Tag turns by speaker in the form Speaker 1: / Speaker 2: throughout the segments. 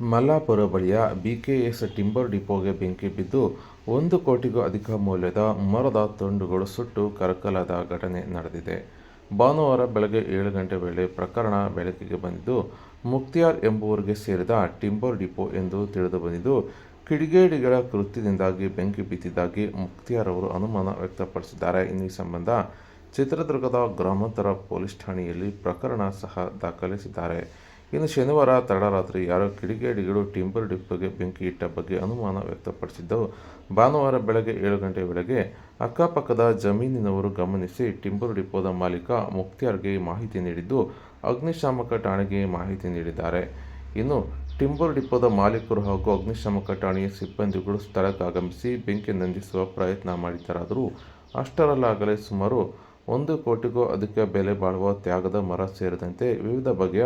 Speaker 1: ಮಲ್ಲಾಪುರ ಬಳಿಯ BKS timber ಡಿಪೋಗೆ ಬೆಂಕಿ ಬಿದ್ದು ಒಂದು ಕೋಟಿಗೂ ಅಧಿಕ ಮೌಲ್ಯದ ಮರದ ತುಂಡುಗಳು ಸುಟ್ಟು ಕರಕಲಾದ ಘಟನೆ ನಡೆದಿದೆ. ಭಾನುವಾರ ಬೆಳಗ್ಗೆ ಏಳು ಗಂಟೆ ವೇಳೆ ಪ್ರಕರಣ ಬೆಳಕಿಗೆ ಬಂದಿದ್ದು ಮುಕ್ತಿಯಾರ್ ಎಂಬುವರಿಗೆ ಸೇರಿದ ಟಿಂಬರ್ ಡಿಪೋ ಎಂದು ತಿಳಿದು ಬಂದಿದ್ದು, ಕಿಡಿಗೇಡಿಗಳ ಕೃತ್ಯದಿಂದಾಗಿ ಬೆಂಕಿ ಬಿದ್ದಿದ್ದಾಗಿ ಮುಕ್ತಿಯಾರ್ ಅವರು ಅನುಮಾನ ವ್ಯಕ್ತಪಡಿಸಿದ್ದಾರೆ. ಇನ್ನು ಈ ಸಂಬಂಧ ಚಿತ್ರದುರ್ಗದ ಗ್ರಾಮಾಂತರ ಪೊಲೀಸ್ ಠಾಣೆಯಲ್ಲಿ ಪ್ರಕರಣ ಸಹ ದಾಖಲಿಸಿದ್ದಾರೆ. ಇನ್ನು ಶನಿವಾರ, ತಡರಾತ್ರಿ ಯಾರೋ ಕಿಡಿಗೇಡಿಗಳು, ಟಿಂಬರ್ ಡಿಪೋಗೆ ಬೆಂಕಿ ಇಟ್ಟ ಬಗ್ಗೆ ಅನುಮಾನ ವ್ಯಕ್ತಪಡಿಸಿದ್ದವು. ಭಾನುವಾರ ಬೆಳಗ್ಗೆ ಏಳು ಗಂಟೆ ವೇಳೆಗೆ ಅಕ್ಕಪಕ್ಕದ ಜಮೀನಿನವರು ಗಮನಿಸಿ ಟಿಂಬರ್ ಡಿಪೋದ ಮಾಲೀಕ ಮುಕ್ತಿಯಾರ್ಗೆ ಮಾಹಿತಿ ನೀಡಿದ್ದು, ಅಗ್ನಿಶಾಮಕ ಠಾಣೆಗೆ ಮಾಹಿತಿ ನೀಡಿದ್ದಾರೆ. ಇನ್ನು ಟಿಂಬರ್ ಡಿಪೋದ ಮಾಲೀಕರು ಹಾಗೂ ಅಗ್ನಿಶಾಮಕ ಠಾಣೆಯ ಸಿಬ್ಬಂದಿಗಳು ಸ್ಥಳಕ್ಕೆ ಆಗಮಿಸಿ ಬೆಂಕಿ ನಂದಿಸುವ ಪ್ರಯತ್ನ ಮಾಡಿದ್ದರಾದರೂ ಅಷ್ಟರಲ್ಲಾಗಲೇ ಸುಮಾರು ಒಂದು ಕೋಟಿಗೂ ಅಧಿಕ ಬೆಲೆ ಬಾಳುವ ತ್ಯಾಗದ ಮರ ಸೇರಿದಂತೆ ವಿವಿಧ ಬಗೆಯ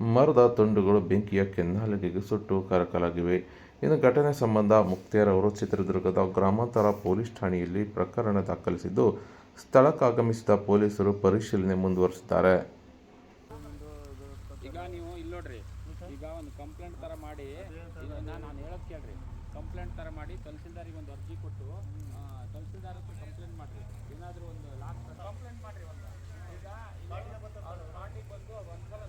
Speaker 1: ಮರದ ತುಂಡುಗಳು ಬೆಂಕಿಯ ಕೆನ್ನಾಲಿಗೆಗೆ ಸುಟ್ಟು ಕರಕಲಾಗಿವೆ. ಇನ್ನು ಘಟನೆ ಸಂಬಂಧ ಮುಕ್ತಿಯರವರು ಅವರು ಚಿತ್ರದುರ್ಗದ ಗ್ರಾಮಾಂತರ ಪೊಲೀಸ್ ಠಾಣೆಯಲ್ಲಿ ಪ್ರಕರಣ ದಾಖಲಿಸಿದ್ದು, ಸ್ಥಳಕ್ಕಾಗಮಿಸಿದ ಪೊಲೀಸರು ಪರಿಶೀಲನೆ ಮುಂದುವರಿಸಿದ್ದಾರೆ.
Speaker 2: ಈಗ ನೀವು ಇಲ್ಲಿ ನೋಡ್ರಿ, ಈಗ ಒಂದು ಕಂಪ್ಲೇಂಟ್ ಥರ ಮಾಡಿ ನಾನು ಹೇಳೋದು ಕೇಳ್ರಿ, ಕಂಪ್ಲೇಂಟ್ ಥರ ಮಾಡಿ ತಹಸೀಲ್ದಾರಿಗೆ ಒಂದು ಅರ್ಜಿ ಕೊಟ್ಟು ತಹಸೀಲ್ದಾರ್ ಕಂಪ್ಲೇಂಟ್ ಮಾಡಿರಿ. ಏನಾದರೂ ಒಂದು ಲಾಸ್ಟ್ ಕಂಪ್ಲೇಂಟ್ ಮಾಡಿರಿ ಒಂದು. ಈಗ ಬಂದು ಒಂದ್ಸಲ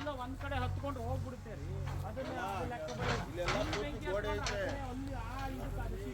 Speaker 2: ಎಲ್ಲ ಒಂದ್ ಕಡೆ ಹತ್ಕೊಂಡು ಹೋಗ್ಬಿಡುತ್ತೆ ರೀ ಅದನ್ನ ಅದು ಲೆಕ್ಕ ಅಲ್ಲಿ ಆ ಇದಕ್ಕೆ